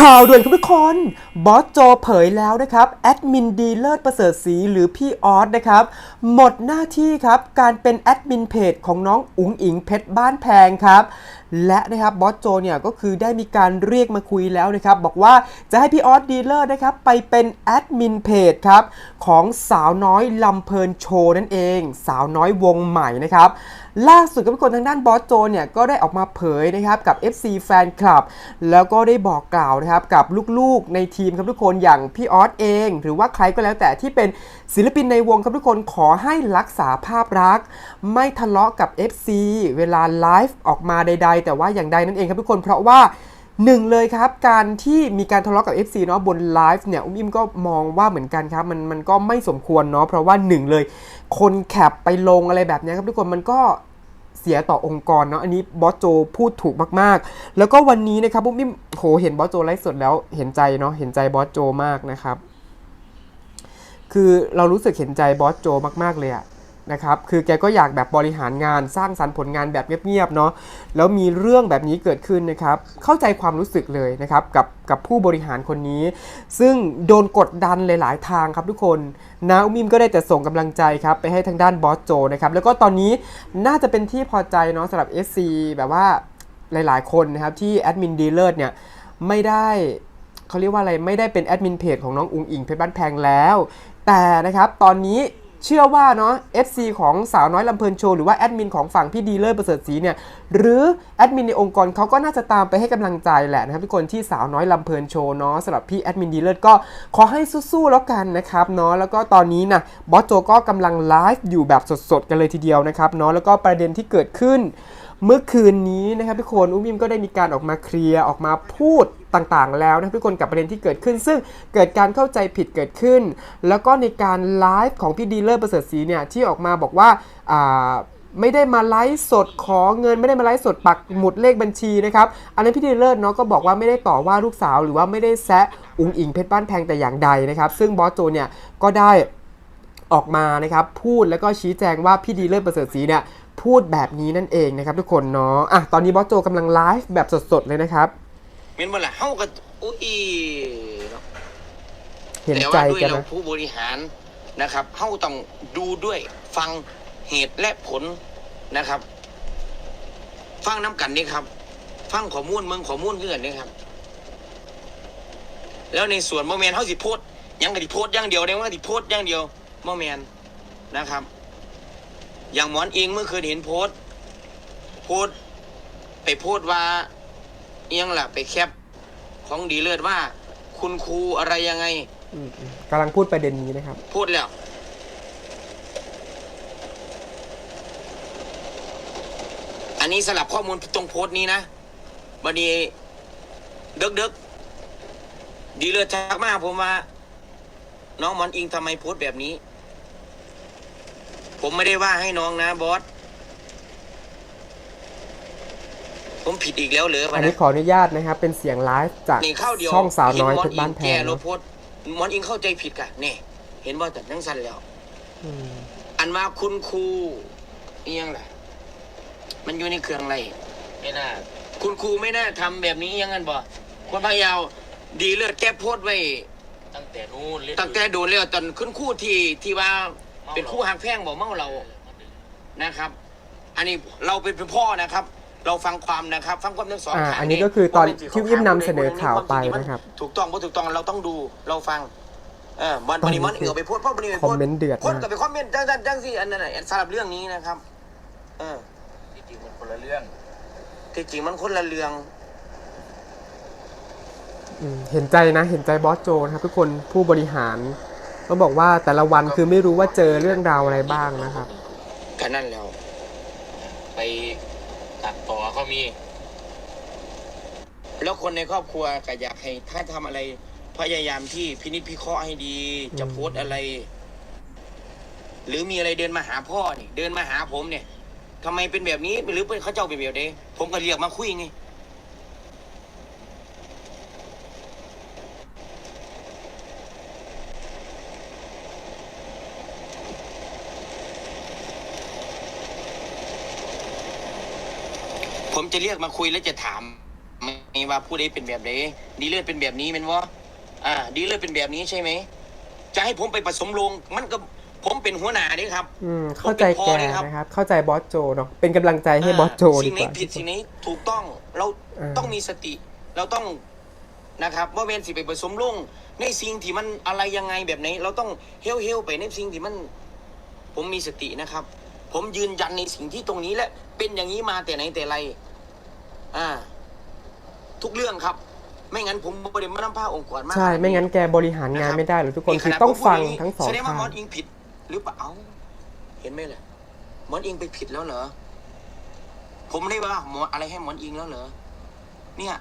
ข่าวด่วนครับทุกคน บอสโจเผยแล้วนะครับ แอดมินดีเลิศประเสริฐศรีหรือพี่ออสนะครับ หมดหน้าที่ครับ การเป็นแอดมินเพจของน้องอุ๋งอิงเพชรบ้านแพงครับ และนะครับบอสโจเนี่ยก็คือได้มีการเรียกมาคุยแล้วนะครับ บอกว่าจะให้พี่ออสดีเลอร์นะครับไปเป็นแอดมินเพจครับของสาวน้อยลำเพลินโชว์นั่นเอง สาวน้อยวงใหม่นะครับล่าสุดกับทุกคนทางด้านบอสโจเนี่ยก็ได้ออกมาเผยนะครับกับ FC แฟนคลับ แล้วก็ได้บอกกล่าวนะครับกับลูกๆในทีมครับทุกคนอย่างพี่ออสเอง หรือว่าใครก็แล้วแต่ที่เป็นศิลปินในวงครับทุกคนขอให้รักษาภาพรัก ไม่ทะเลาะกับ FC เวลาไลฟ์ออกมาใดๆแต่ว่าอย่างใดนั่นเองครับทุกคนเพราะว่าหนึ่งเลยครับการที่มีการทะเลาะกับ FC เนาะบนไลฟ์เนี่ยอุ้มอิมก็มองว่าเหมือนกันครับมันมันก็ไม่สมควรเนาะเพราะว่าหนึ่งเลย คนแคปไปลงอะไรแบบนี้ครับทุกคนมันก็เสียต่อองค์กรเนาะอันนี้บอสโจพูดถูกมากๆ แล้วก็วันนี้นะครับอุ้มอิมโหเห็นบอสโจไลฟ์สดแล้วเห็นใจเนาะเห็นใจบอสโจมากนะครับ คือเรารู้สึกเห็นใจบอสโจมากๆเลยอะ นะครับ คือแกก็อยากแบบบริหารงานสร้างสรรค์ผลงานแบบเงียบๆเนาะ แล้วมีเรื่องแบบนี้เกิดขึ้นนะครับ เข้าใจความรู้สึกเลยนะครับกับกับผู้บริหารคนนี้ ซึ่งโดนกดดันหลายๆทางครับทุกคนนะอุมิมก็ได้แต่ส่งกำลังใจครับไปให้ทางด้านบอสโจนะครับ แล้วก็ตอนนี้น่าจะเป็นที่พอใจเนาะสำหรับ SC แบบว่าหลายๆ คนนะครับที่แอดมินดีเลอร์เนี่ยไม่ได้เขาเรียกว่าอะไรไม่ได้เป็นแอดมินเพจของน้องอุงอิงเพชรบ้านแพงแล้ว แต่นะครับตอนนี้ เชื่อว่าเนาะ FC ของสาวน้อยลำเพลินโชว์ หรือว่าแอดมินของฝั่งพี่ดีเลอร์ประเสริฐศรีเนี่ยหรือแอดมินในองค์กรเขาก็น่าจะตามไปให้กำลังใจแหละนะครับทุกคนที่สาวน้อยลำเพลินโชว์เนาะสำหรับพี่แอดมินดีเลอร์ก็ขอให้สู้ๆแล้วกันนะครับเนาะแล้วก็ตอนนี้นะบอสโจก็กำลังไลฟ์อยู่แบบสดๆกันเลยทีเดียวนะครับเนาะแล้วก็ประเด็นที่เกิดขึ้น เมื่อคืนนี้นะครับทุกคนอุ้มอิมก็ได้มีการออกมาเคลียร์ออกมาพูด ต่างๆ แล้วนะทุกคนกับประเด็นที่เกิดขึ้น ซึ่งเกิดการเข้าใจผิดเกิดขึ้น แล้วก็ในการไลฟ์ของพี่ดีเลอร์ประเสริฐศรีเนี่ยที่ออกมาบอกว่าไม่ได้มาไลฟ์สดขอเงินไม่ได้มาไลฟ์สดปักหมุดเลขบัญชีนะครับ อันนั้นพี่ดีเลอร์เนาะก็บอกว่าไม่ได้ต่อว่าลูกสาวหรือว่าไม่ได้แซะอุงอิงเพชรบ้านแพงแต่อย่างใดนะครับ ซึ่งบอสโจเนี่ยก็ได้ออกมานะครับ พูดแล้วก็ชี้แจงว่าพี่ดีเลิศประเสริฐศรีเนี่ยพูดแบบนี้นั่นเองนะครับทุกคนเนาะอะตอนนี้บอสโจกำลังไลฟ์แบบสดๆเลยนะครับ ม็นว่าล่ะเฮาก็อุ้ยเนาะเห็นแต่ใจว่าด้วยกันเรานะผู้บริหารนะครับเฮาต้องดูด้วยฟังเหตุและผลนะครับ ฟังน้ำกันนี่ครับ ฟังข้อมูลเมืองข้อมูลเพื่อนนี่ครับ แล้วในส่วนโมเมนเฮาสิโพสต์หยังก็สิโพสต์อย่างเดียวได้ว่าสิโพสต์อย่างเดียวโมเมนนะครับ อย่างหมอนเองเมื่อคืนเห็นโพสต์โพสต์ไปโพสต์ว่า เอียงล่ะไปแคปของดีเลิศว่า คุณครูอะไรยังไง อืมๆกำลังพูดประเด็นนี้นะครับ พูดแล้ว อันนี้สลับข้อมูลตรงโพสต์นี้นะวันนี้เดึกดึกๆดีเลือดชักมากผมว่า น้องหมอนอิงทำไมโพสต์แบบนี้ ผมไม่ได้ว่าให้น้องนะบอส ผมผิดอีกแล้วเหรออัวะนนี้นะขออนุญาตนะครับ เป็นเสียงไลฟ์จากนี่เข้าเดียวช่องสาวน้อยห็เพชรบ้านแพแก่งเราเนาะโพสต์หมอนอิงเข้าใจผิดกะเนี่ยเห็นว่าแต่นั่งสั้นแล้วอืมอันว่าคุณครูเอียงล่ะ มันอยู่ในเครื่องอะไรไม่น่า คุณครูไม่น่าทำแบบนี้อยังงั้นบ่คนพะเยาว ดีเลือดแก้โพดไว้ตั้งแต่นู้นเล่นตั้งแต่โดนแล้วตอนขึ้นครู่ที่ที่ว่าเป็นครู่หักแพงบอกเมาเรานะครับ อันนี้เราเป็นพ่อนะครับ เราฟังความนะครับ ฟังความทั้งสองอ่าทางอันนี้ก็คือตอนที่ยิ้มนำเสนอข่าวไปนะครับ ถูกต้องบ่ถูกต้องเราต้องดูเราฟังเออมันมันมันเอือไปโพดเพราะมันนี่ไปคอโพมดเมนต์เดือดคนมากก็ไปคอมเมนต์จังจังจังสิอันนั้นน่ะสำหรับเรื่องนี้นะครับ เออจริงๆมันคนละเรื่องที่จริงมันคนละเรื่องอืมเห็นใจนะ เห็นใจบอสโจนะครับทุกคนผู้บริหารต้องบอกว่าแต่ละวันคือไม่รู้ว่าเจอเรื่องราวอะไรบ้างนะครับก็นั่นแล้ว ไป ตัดต่อเขามี แล้วคนในครอบครัวก็อยากให้ถ้าทำอะไร พยายามที่พินิจพิเคราะห์ให้ดี จะโพสต์อะไร หรือมีอะไรเดินมาหาพ่อนี่ เดินมาหาผมเนี่ยทำไมเป็นแบบนี้หรือเป็นเขาเจ้าเป็นแบบนี้ผมก็เรียกมาคุยไง ผมจะเรียกมาคุยแล้วจะถามไหมนี่ว่าผู้ใดเป็นแบบไหนดีเลือดเป็นแบบนี้เป็นวะอ่า ดีเลือดเป็นแบบนี้ใช่ไหมจะให้ผมไปผสมลงมันก็ผมเป็นหัวหน้านี่ครับ อืม เข้าใจผมแกเป็นพ่อเลยครับนะครับ เข้าใจบอสโจเนาะเป็นกำลังใจให้บอสโจดีสิ่งกไหนว่าผิดสิ่งไหนถูกต้องเราเออต้องมีสติ เราต้องนะครับ ว่าเวนสิไปผสมลงในสิ่งที่มันอะไรยังไงแบบไหนเราต้องเฮลเฮลไปในสิ่งที่มัน ผมมีสตินะครับ ผมยืนยันในสิ่งที่ตรงนี้และเป็นอย่างนี้มาแต่ไหนแต่ไร อ่า ทุกเรื่องครับ ไม่งั้นผมบริมาน้ำผ้าองค์กรมาใช่ ไม่งั้นแกบริหารงานไม่ได้หรอกทุกคนขคือนาดต้องผมพูดฟังย่านี้ทั้งสองแสดงว่าข้างมอสอิงผิด หรือเปล่าเอ้าเห็นไหมล่ะมอสอิงไปผิดแล้วเหรอ ผมได้ว่าหมออะไรให้หมอนอิงแล้วเหรอ เนี่ย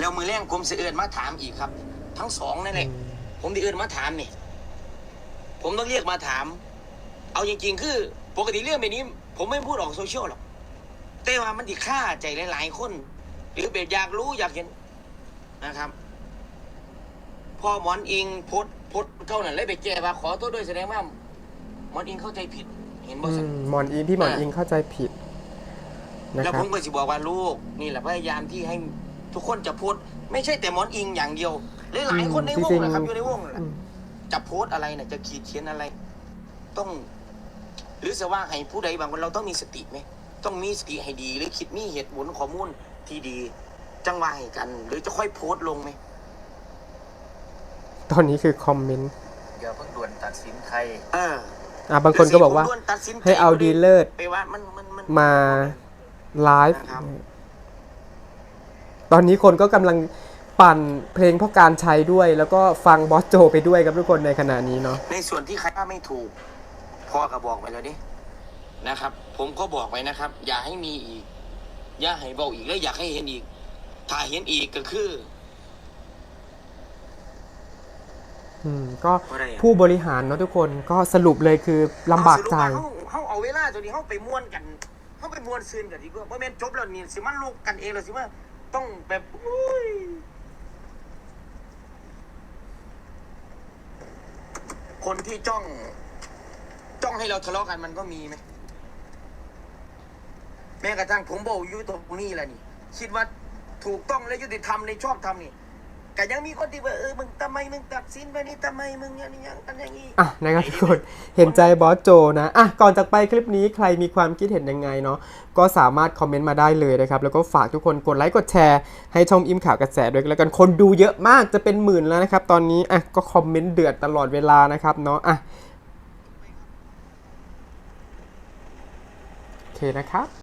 แล้วมือแรงผมเสืเอินมาถามอีกครับ ทั้งสองนั่นแหละ ผมได้เอินมาถามนี่ ผมต้องเรียกมาถาม เอาจริง ๆ คือ ปกติเรื่องแบบนี้ ผมไม่พูดออกโซเชียลหรอก แต่ว่ามันดิฆ่าใจหลายๆคน หรือแบบอยากรู้อยากเห็นนะครับพอหมอนอิงโพสต์โพสต์เก้านั่นเลยไปแก้ว่าขอโทษด้วยแสดงว่าหมอนอิงเข้าใจผิด เห็นบ่อืสันมหมอนอิงพี่หมอนอ่าอิงเข้าใจผิดนะแล้วครัผบ มก็สิบอกว่าลูกนี่แหละพยายามที่ให้ทุกคนจะโพสต์ไม่ใช่แต่หมอนอิงอย่างเดียว หลายๆคนในวงนะครับอยู่ในวงนั่นแหละอืมจะโพสต์อะไรนะจะขีดเขียนอะไร ต้อง หรือจะว่าให้ผู้ใดบางคนเราต้องมีสติไหมต้องมีสติให้ดี หรือคิดมีเหตุผลข้อมูลที่ดี จังหวะให้กัน หรือจะค่อยโพสต์ลงไหมตอนนี้คือคอมเมนต์อย่าเพิ่งด่วนตัดสินใคร เอออะบางคนก็บอกว่าผมล้นตัดสินใจให้เอาดีเลิศไปว่ามันมันมัน มาไลฟ์นะครับ ตอนนี้คนก็กำลัง ปั่นเพลงพ่อการใช้ด้วย แล้วก็ฟังบอสโจไปด้วยครับทุกคนในขณะนี้เนาะในส่วนที่ใครว่าไม่ถูกพ่อก็บอกไปแล้วดินะครับ ผมก็บอกไว้นะครับ อย่าให้มีอีก อย่าให้เบาอีกและอยากให้เห็นอีก ถ้าเห็นอีกก็คืออืมก็อะไรอะผู้บริหารเนาะทุกคนก็สรุปเลยคือลำบากใจเอสรุปว่าเขาเขาเอาเวลาตัวนี้เขาไปม้วนกันเขาไปม้วนซืนกันดีกว่าเพราะแม่นจบแล้วนี่สิมันลูกกันเองเลยสิว่าต้องแบบอุ้ย คนที่จ้อง จ้องให้เราทะเลาะกันมันก็มีไหมแม้กระทั่งผมบอกอยู่ตรงนี้แหละนี่ คิดว่าถูกต้องและยุติธรรมในชอบธรรมนี่ ก็ยังมีคนที่ว่าเออมึงทำไมมึงตัดสินไปนี่ทำไมมึงอย่างนี้อย่างนั้นอย่างนี้อะนะครับทุกคนเห็นใจบอสโจนะอะก่อนจากไปคลิปนี้ใครมีความคิดเห็นยังไงเนาะก็สามารถคอมเมนต์มาได้เลยนะครับ แล้วก็ฝากทุกคนกดไลค์กดแชร์ให้ช่องอิมข่าวกระแสด้วยกันแล้วกันคนดูเยอะมากจะเป็นหมื่นแล้วนะครับ ตอนนี้อะก็คอมเมนต์เดือดตลอดเวลานะครับเนาะอะโอเคนะครับ